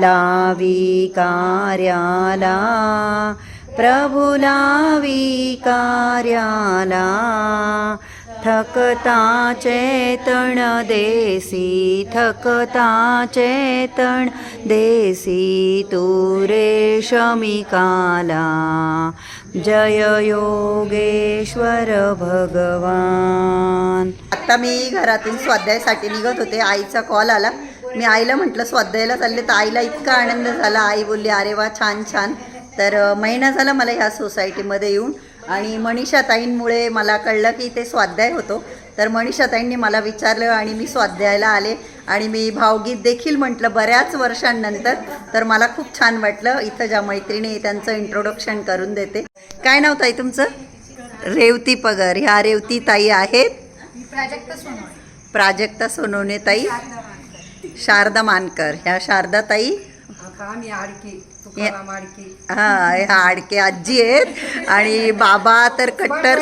लावी कार्याला लावी कार्याला थकता चेतन देसी थकता चेतन देसी तुरे शमिकाला जय योगेश्वर भगवान. आता मी घरातून स्वाध्यायासाठी निघत होते. आईचा कॉल आला. मी आईला म्हटलं स्वाध्यायाला चालले तर आईला इतका आनंद झाला. आई बोलली अरे वा छान छान. तर महिना झाला मला ह्या सोसायटीमध्ये येऊन आणि मनीषा ताईंमुळे मला कळलं की इथे स्वाध्याय होतो. तर मनीषा ताईंनी मला विचारलं आणि मी स्वाध्यायाला आले आणि मी भावगीत देखील म्हटलं बऱ्याच वर्षांनंतर. तर मला खूप छान वाटलं. इथं ज्या मैत्रिणी त्यांचं इंट्रोडक्शन करून देते. काय नाव ताई तुमचं? रेवती पगर. ह्या रेवती ताई आहेत. प्राजक्ता सोनवणे ताई. शारदा मानकर. ह्या शारदा ताई हा ह्या आडके आजी आहेत. आणि बाबा तर कट्टर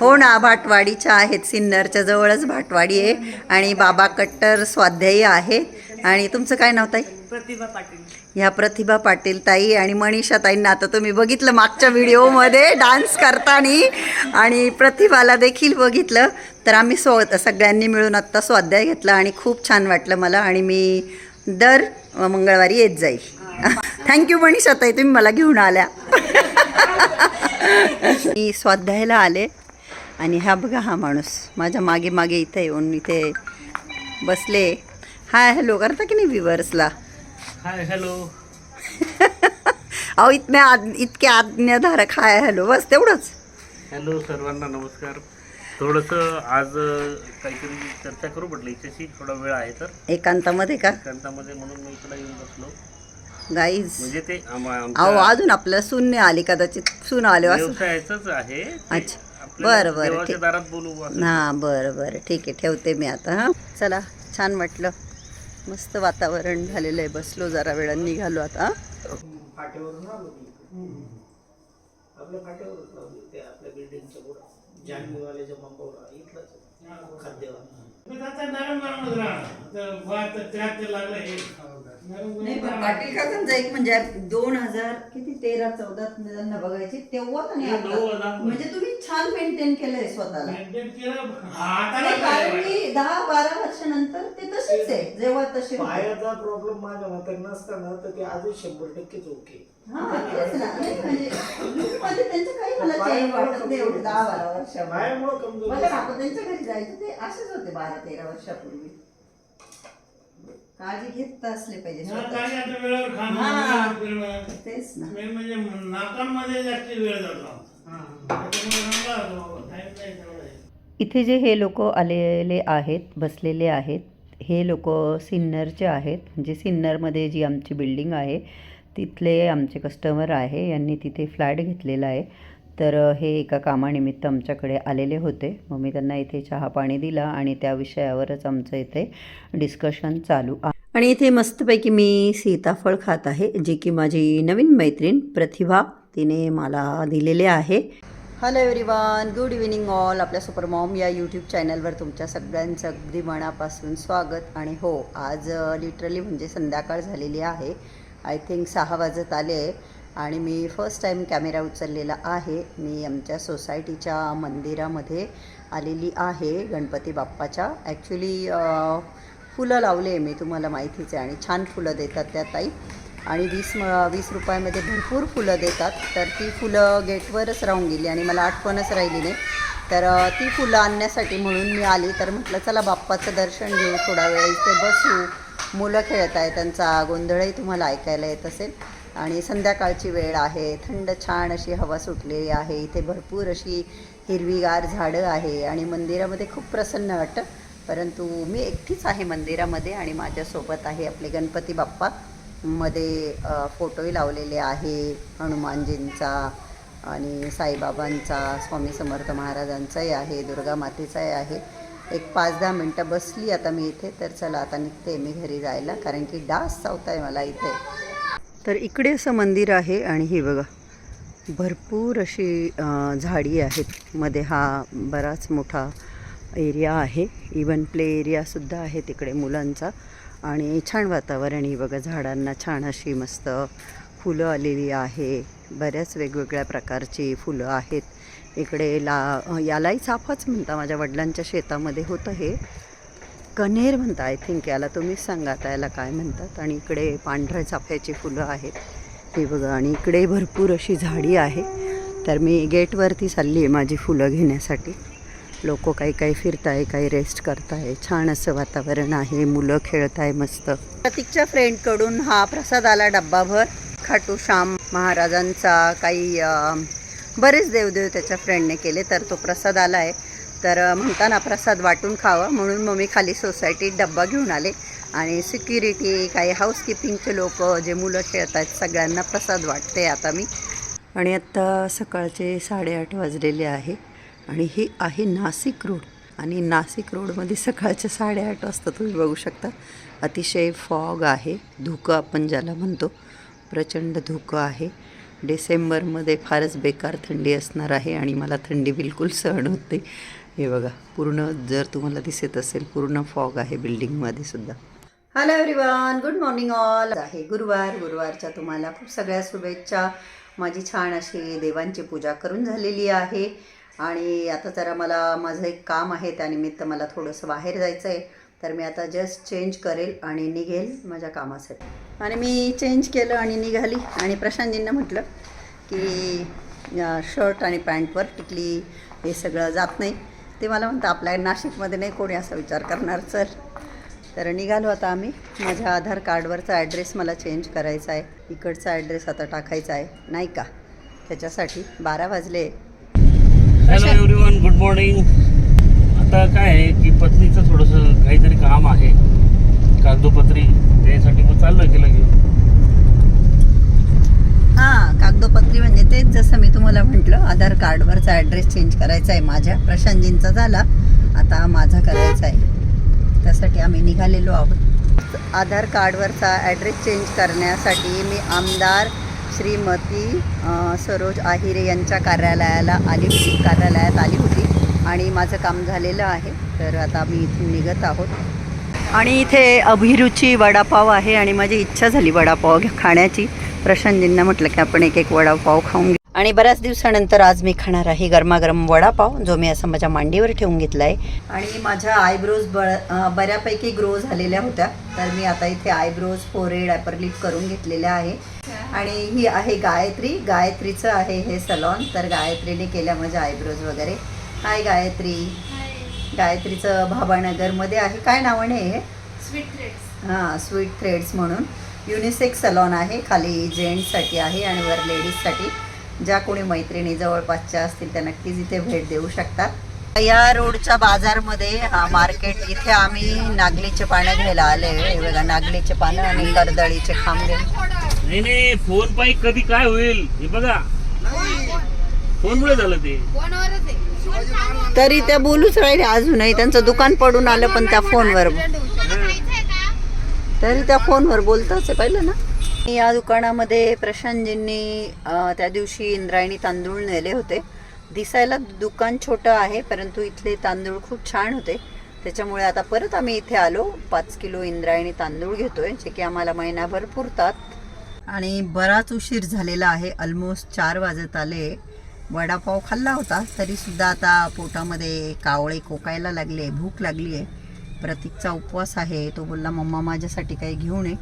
हो ना भाटवाडीच्या आहेत. सिन्नरच्या जवळच भाटवाडी आहे. आणि बाबा कट्टर स्वाध्यायी आहे. आणि तुमचं काय नाव ताई? प्रतिभा पाटील. ह्या प्रतिभा पाटील ताई आणि मनीषा ताईंना आता तुम्ही बघितलं मागच्या व्हिडिओमध्ये डान्स करताना आणि प्रतिभाला देखील बघितलं. तर आम्ही स्व सगळ्यांनी मिळून आत्ता स्वाध्याय घेतला आणि खूप छान वाटलं मला आणि मी दर मंगळवारी येत जाईल. थँक्यू मनीषा ताई. तुम्ही मला घेऊन आल्या. मी स्वाध्यायला आले आणि हा बघा हा माणूस माझ्या मागे मागे इथे येऊन इथे बसले. हाय हॅलो करता की नाही विवर्सला हाय हॅलो अहो इतक्या आद इतक्या आज्ञाधारक हाय हॅलो बस तेवढंच. हॅलो सर्वांना नमस्कार. थोडंसं आज काहीतरी चर्चा करू म्हटलं. याच्याशी थोडा वेळ आहे तर. एकांतामध्ये का? एकांतामध्ये म्हणून मी इकडे येऊन बसलो. गाईज म्हणजे ते आम- अहो अजून आपल्याला सून नाही आली कदाचित सून आले असं. व्यवसायाचंच आहे. ते अच्छा. आपल्याला बरं, बरं, देवाच्या ठीक. दारात बोलू असं. हां बरं बरं. ठीक आहे ठेवते मी आता हां. चला छान वाटलं. मस्त वातावरण झालेलं आहे. बसलो जरा वेळ निघालो आता. खाद्य आपल्या नाही पण पाटील काकांचा एक म्हणजे दोन हजार किती तेरा चौदा बघायचे तेव्हा आणि आता. म्हणजे तुम्ही छान मेंटेन केलंय स्वतःला. नाही, कारण की दहा बारा वर्षानंतर ते तसेच आहे. जेव्हा तसे होते. पायाचा प्रॉब्लेम माझ्या मते नसताना तर ते अजून शंभर टक्केच ओके हा, तेच ना. नाही, म्हणजे लूकमध्ये त्यांचं काही मला चेंज वाटत नाही एवढे दहा बारा वर्षामध्ये पायामुळं कमजोर मला आपण त्यांच्या घरी जायचं ते असेच होते बारा तेरा वर्षापूर्वी. काळजी घेत असले पाहिजे स्वतःची. हा. तेच ना. मेन म्हणजे नाकांमध्ये जास्त वेळ जातो. त्याच्यामुळे नाही तेवढा. इथे जे हे लोक आलेले आहेत बसलेले आहेत हे लोक सिन्नरचे आहेत. म्हणजे सिन्नरमध्ये जी आमची बिल्डिंग आहे तिथले आमचे कस्टमर आहे यांनी तिथे फ्लॅट घेतलेला आहे. तर हे एका कामानिमित्त आमच्याकडे आलेले होते. मग मी त्यांना इथे चहा पाणी दिला आणि त्या विषयावरच आमचं इथे डिस्कशन चालू आहे आणि इथे मस्तपैकी मी सीताफळ खात आहे जे की माझी नवीन मैत्रीण प्रतिभा तिने मला दिलेले आहे. Hello everyone good evening all आपल्या सुपर मॉम या यूट्यूब चॅनलवर तुमच्या सगळ्यांचं अगदी मनापासून स्वागत. आणि हो आज लिटरली म्हणजे संध्याकाळ झालेली आहे. आय थिंक सहा वाजत आले आहे आणि मी फर्स्ट टाईम कॅमेरा उचललेला आहे. मी आमच्या सोसायटीच्या मंदिरामध्ये आलेली आहे गणपती बाप्पाच्या. ॲक्च्युली फुलं लावले मी तुम्हाला माहितीच आहे. आणि छान फुलं देतात त्या ताई. आणि वीस म वीस रुपयामध्ये भरपूर फुलं देतात. तर ती फुलं गेटवरच राहून गेली आणि मला आठवणच राहिली नाही. तर ती फुलं आणण्यासाठी म्हणून मी आली. तर म्हटलं चला बाप्पाचं दर्शन घेऊ थोडा वेळ. इथे बसू. मुलं खेळत आहे त्यांचा गोंधळही तुम्हाला ऐकायला येत असेल. आणि संध्याकाळची वेळ आहे. थंड छान अशी हवा सुटलेली आहे. इथे भरपूर अशी हिरवीगार झाडं आहे. आणि मंदिरामध्ये खूप प्रसन्न वाटतं. परंतु मी एकटीच आहे मंदिरामध्ये आणि माझ्यासोबत आहे आपले गणपती बाप्पा. मध्ये फोटोही लावलेले आहे हनुमानजींचा आणि साईबाबांचा स्वामी समर्थ महाराजांचाही आहे दुर्गा मातेचाही आहे. एक पाच दहा मिनटं बसली आता मी इथे तर चला आता निघते मी घरी जायला कारण की डास चावता आहे मला इथे. तर इकडे असं मंदिर आहे आणि हे बघा भरपूर अशी झाडी आहेत. मध्ये हा बराच मोठा एरिया आहे. इवन प्ले एरियासुद्धा आहे तिकडे मुलांचा. आणि छान वातावरण ही बघा झाडांना छान अशी मस्त फुलं आलेली आहे. बऱ्याच वेगवेगळ्या प्रकारची फुलं आहेत. इकडे ला यालाही चाफाच म्हणता माझ्या वडिलांच्या शेतामध्ये होतं हे. कणेर म्हणता आय थिंक याला तुम्हीच सांगा त्याला याला काय म्हणतात. आणि इकडे पांढऱ्या चाफ्याची फुलं आहेत. हे बघा आणि इकडे भरपूर अशी झाडी आहे. तर मी गेटवरती चालली आहे माझी फुलं घेण्यासाठी. लोक काही काही फिरताय काही रेस्ट करताय. छान असं वातावरण आहे मुलं खेळत आहे मस्त. प्रतीकच्या फ्रेंडकडून हा प्रसाद आला डब्बाभर. खाटू श्याम महाराजांचा काही बरेच देवदेव त्याच्या फ्रेंडने केले तर तो प्रसाद आला आहे तर म्हणताना प्रसाद वाटून खावा म्हणून मग मी खाली सोसायटीत डब्बा घेऊन आले. आणि सिक्युरिटी काही हाऊसकीपिंगचे लोक जे मुलं खेळत आहेत सगळ्यांना प्रसाद वाटते आता मी. आणि आत्ता सकाळचे साडेआठ वाजलेले आहे. आणि हे आहे नाशिक रोड. आणि नाशिक रोडमध्ये सकाळचे साडेआठ वाजता तुम्ही बघू शकता. अतिशय फॉग आहे. धुकं आपण ज्याला म्हणतो. प्रचंड धुकं आहे. डिसेंबरमध्ये फारच बेकार थंडी असणार आहे आणि मला थंडी बिलकुल सहन होते हे बघा पूर्ण जर तुम्हाला दिसत असेल पूर्ण फॉग आहे बिल्डिंगमध्ये सुद्धा. Hello everyone good morning all आहे गुरुवार गुरुवारच्या तुम्हाला खूप सगळ्या शुभेच्छा. माझी छान अशी देवांची पूजा करून झालेली आहे. आणि आता जरा मला माझं एक काम आहे त्यानिमित्त मला थोडंसं बाहेर जायचं आहे तर मी आता जस्ट चेंज करेल आणि निघेल माझ्या कामासाठी. आणि मी चेंज केलं आणि निघाली. आणि प्रशांतजींना म्हटलं की शर्ट आणि पॅन्टवर टिकली हे सगळं जात नाही. ते मला म्हणतं आपल्या नाशिकमध्ये नाही कोणी असा विचार करणार? चल. तर निघालो आता आम्ही. माझ्या आधार कार्डवरचा ॲड्रेस मला चेंज करायचा आहे. इकडचा ॲड्रेस आता टाकायचा आहे. नाही का? त्याच्यासाठी बारा वाजले. हॅलो एव्हरीवन गुड मॉर्निंग आता काय आहे की पत्नीचं थोडंसं काहीतरी काम आहे. कागदोपत्री त्यासाठी मग चाललोय की लगेच. हां कागदोपत्री म्हणजे तेच जसं मी तुम्हाला म्हटलं आधार कार्डवरचा ॲड्रेस चेंज करायचा आहे. माझ्या प्रशांतजींचा झाला. आता माझा करायचा आहे. त्यासाठी आम्ही निघालेलो आहोत. आधार कार्डवरचा ॲड्रेस चेंज करण्यासाठी मी आमदार श्रीमती सरोज आहिरे यांच्या कार्यालयाला आली होती. कार्यालयात आली होती. आणि माझं काम झालेलं आहे. तर आता मी इथून निघत आहोत. आणि इथे अभिरुची वडापाव आहे आणि माझी इच्छा झाली वडापाव खाण्याची. प्रशांतजींना म्हटलं की आपण एक एक वडापाव खाऊन घेऊ आणि बऱ्याच दिवसानंतर आज मी खाणार आहे गरमागरम वडापाव जो मी असं माझ्या मांडीवर ठेवून घेतला आहे आणि माझ्या आयब्रोज ब बऱ्यापैकी ग्रो झालेल्या होत्या. तर मी आता इथे आयब्रोज फोरेड ॲपरलिप करून घेतलेल्या आहे. आणि ही आहे गायत्री. गायत्रीचं आहे हे सलॉन तर गायत्रीने केल्या माझ्या आयब्रोज वगैरे. हाय गायत्री. गायत्रीचं भाबानगरमध्ये आहे. काय नावाने आहे हे? स्वीट थ्रेड्स हां स्वीट थ्रेड्स म्हणून. युनिसेक्स सलॉन आहे. खाली जेंट्ससाठी आहे आणि वर लेडीजसाठी. ज्या कोणी मैत्रिणी जवळपासच्या असतील त्या नक्कीच इथे भेट देऊ शकतात. या रोडच्या बाजारमध्ये हा मार्केट इथे आम्ही नागलीचे पानं घ्यायला आले हे बघा नागलीचे पानं आणि कर्दळीचे खांबे. नाही नाही फोन पाहिजे कधी काय होईल? हे बघा. फोनमुळे झालं ते. तरी त्या बोलूच राहिले अजूनही त्यांचं दुकान पडून आलं पण त्या फोनवर. तरी त्या फोनवर बोलताच आहे पाहिलं ना? या दुकानामध्ये प्रशांतजींनी त्या दिवशी इंद्रायणी तांदूळ नेले होते. दिसायला दुकान छोटं आहे परंतु इथले तांदूळ खूप छान होते. त्याच्यामुळे आता परत आम्ही इथे आलो. पाच किलो इंद्रायणी तांदूळ घेतोय जे की आम्हाला महिनाभर पुरतात. आणि बराच उशीर झालेला आहे ऑलमोस्ट चार वाजत आले. वडापाव खाल्ला होता. तरीसुद्धा आता पोटामध्ये कावळे कोकायला लागले भूक लागली आहे. प्रतीकचा उपवास आहे. तो बोलला मम्मा माझ्यासाठी काही घेऊन ये.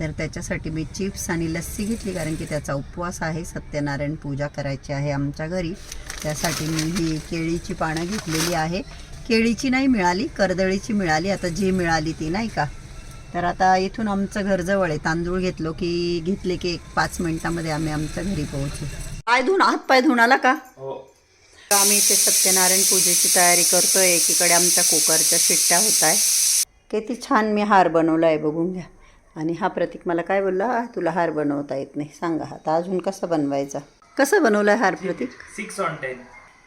तर त्याच्यासाठी मी चिप्स आणि लस्सी घेतली कारण की त्याचा उपवास आहे. सत्यनारायण पूजा करायची आहे आमच्या घरी. त्यासाठी मी ही केळीची पानं घेतलेली आहे. केळीची नाही मिळाली कर्दळीची मिळाली. आता जी मिळाली ती नाही का? तर आता इथून आमचं घर जवळ आहे. तांदूळ घेतलो की घेतले की एक पाच मिनटामध्ये आम्ही आमच्या घरी पोहोचू. पाय धुवून हात पाय धुवून आला का आम्ही इथे सत्यनारायण पूजेची तयारी करतोय. एकीकडे आमच्या कुकरच्या शिट्ट्या होत आहे किती छान मी हार बनवला आहे बघून घ्या. आणि हा प्रतीक मला काय बोलला? "आ, तुला हार बनवता येत नाही. सांगा आता अजून कसं बनवायचा? कसं बनवलाय हार प्रतीक? सिक्स ऑन टेन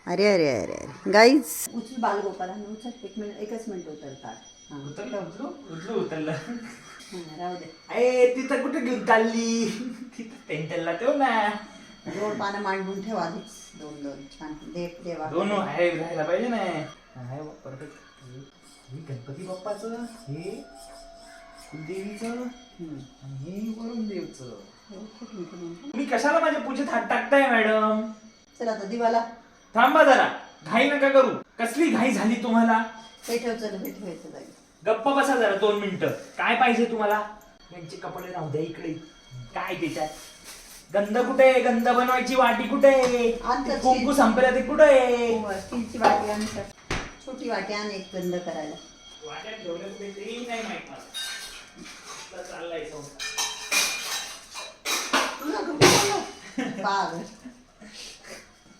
अरे अरे अरे अरे. गाईज उचल बालगोपालांना उचल. एक मिनिट एकच मिनिट उतरतात हां. उतरलं उचलू उतरलं हां, राहू दे. अरे तिथं कुठे घेऊन चालली? तिथं टेंटलला ठेव ना. दोन पानं मांडून ठेवा आधीच. दोन दोन. छान. देव देवा. दोन आहे राहायला पाहिजे ना. आहे परफेक्ट. हे गणपती बाप्पाचं हे देवीचं आणि हे वरून देवचं तुम्ही कशाला माझ्या पूजेत हात टाकताय मॅडम? चला आता दिवाला. थांबा जरा. घाई नका करू. कसली घाई झाली तुम्हाला? हे ठेव चल हे ठेवायचं जाईल. गप्पा बसा जरा दोन मिनिटं. काय पाहिजे तुम्हाला? यांचे कपडे राहू द्या इकडे. काय त्याच्यात? गंध कुठे? आहे? गंध बनवायची वाटी कुठे? आहे? आता ते कुंकू संपल्या ते कुठे? आहे? स्टीलची वाटी आण सर छोटी वाटी आण एक बंद करायला. वाट्यात ठेवलं कुठे तेही नाही माहीत मला. चाललाय संसार. पागल.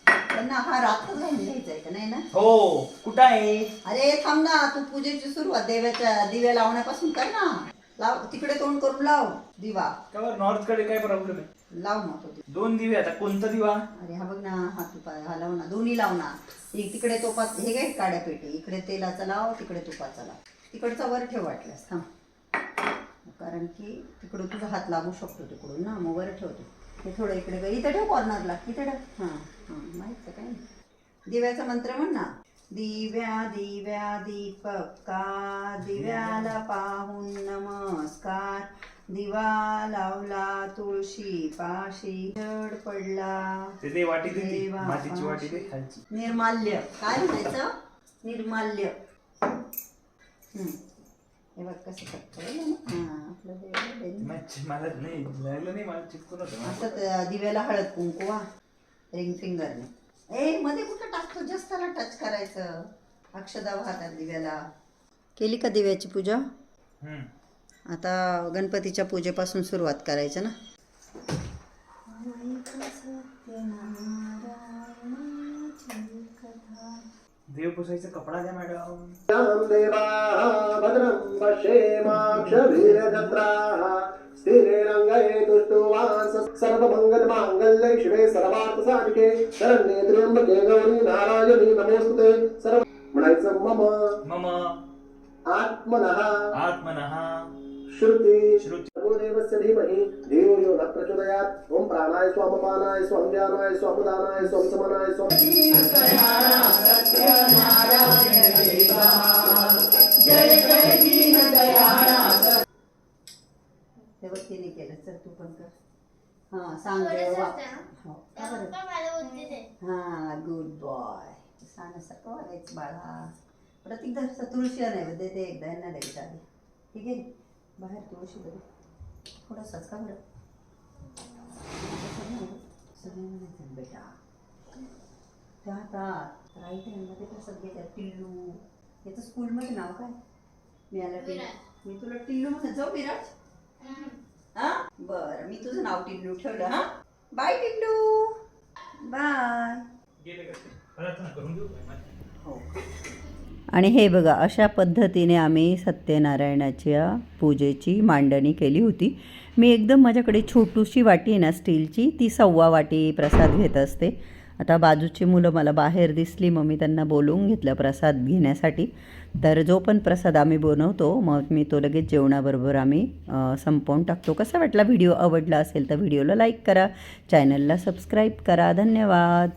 त्यांना हा घ्यायचा का नाही ना? हो कुठं आहे? अरे थांब ना. तू पूजेची सुरुवात देवाच्या दिव्या लावण्यापासून कर ना. लाव तिकडे तोंड करून लाव. दिवा. का नॉर्थकडे काय प्रॉब्लेम आहे? लाव मग तो दिवा. दोन दिवे आता कोणता दिवा? अरे हा बघ ना हा तुपा हा लाव ना दोन्ही लाव ना. एक तिकडे तुपात हे काय काड्या पेटी. इकडे तेलाचा लाव तिकडे तुपाचा लाव. तिकडचा वर ठेव वाटल्यास थांब. कारण की तिकडं तुझा हात लागू शकतो तिकडून ना मग वर ठेवतो. हे थोडं इकडे ग- इथं ठेव कॉर्नरला इथं ठेव. हां हां माहीत आहे काय? दिव्याचा मंत्र म्हण ना. दिव्या दिव्या दीपका दिव्याला पाहून नमस्कार. दिवा लावला तुळशी पाशी जड पडला. वाटी. देवा मातीची वाटी पाशी. दे खालची. निर्माल्य. काय म्हणायचं? निर्माल्य. हम्म. हे बघ कसं करतो हां आपलं देवाला देणं. मच्छी मला नाही लागलं नाही मला चिपकून होतं असं त्या दिव्याला हळद कुंकू हा. रिंग फिंगरने ए मध्ये कुठं टाकतो? जस्ट त्याला टच करायचं. अक्षदा वाहतात दिव्याला. केली का दिव्याची पूजा? हम्म. आता गणपतीच्या पूजेपासून सुरुवात करायचं ना? देव पुसायचा कपडा द्या मॅडम. देवा भद्रं पश्येमाक्षवीरजत्राः स्थिरेरङ्गये तुष्टुवास सर्वमङ्गलमाङ्गल्ये शिवे सर्वार्थसाधिके शरण्ये त्र्यंबके गौरी नारायणी नमोस्तुते सर्व म्हणायचं मम. मम। आत्मनः. आत्मनः। श्रुती श्रुती। देवस्य धीमहि। धियो यो न प्रचोदयात्। ॐ प्राणाय स्वामपानाय स्वं ज्ञानाय स्वमुदानाय स्वं समनाय स्वं बघ तिने केलं. चल तू पण कर. हां सांग देवा. हो? हा गुड बॉय सानसारखं वागायचं बाळा? परत एकदा असं तुळशीला नाही देते एकदा यांना द्यायचं आधी ठीक आहे? बाहेर तुळशी बघ थोडासाच का बरं? सगळ्यांना म्हणायचं बेटा. त्या हातात राईट हँडमध्ये कसं घेतात टिल्लू. याचं स्कूलमध्ये नाव काय? मिळालं टिल्लू. मी तुला टिल्लू म्हणत जाऊ विराज हा? बरं मी तुझं नाव टिल्लू ठेवलं हा? बाय टिल्लू. बाय. हो. आणि हे बघा अशा पद्धतीने आम्ही सत्यनारायणाच्या पूजेची मांडणी केली होती. मी एकदम माझ्याकडे छोटूशी वाटी आहे ना स्टीलची ती सव्वा वाटी प्रसाद घेत असते. आता बाजूची मुलं मला बाहेर दिसली मग मी त्यांना बोलवून घेतलं प्रसाद घेण्यासाठी. तर जो पण प्रसाद आम्ही बनवतो मग मी तो लगेच जेवणाबरोबर आम्ही संपवून टाकतो. कसा वाटला व्हिडिओ? आवडला असेल तर व्हिडिओला लाईक करा चॅनलला सबस्क्राईब करा. धन्यवाद!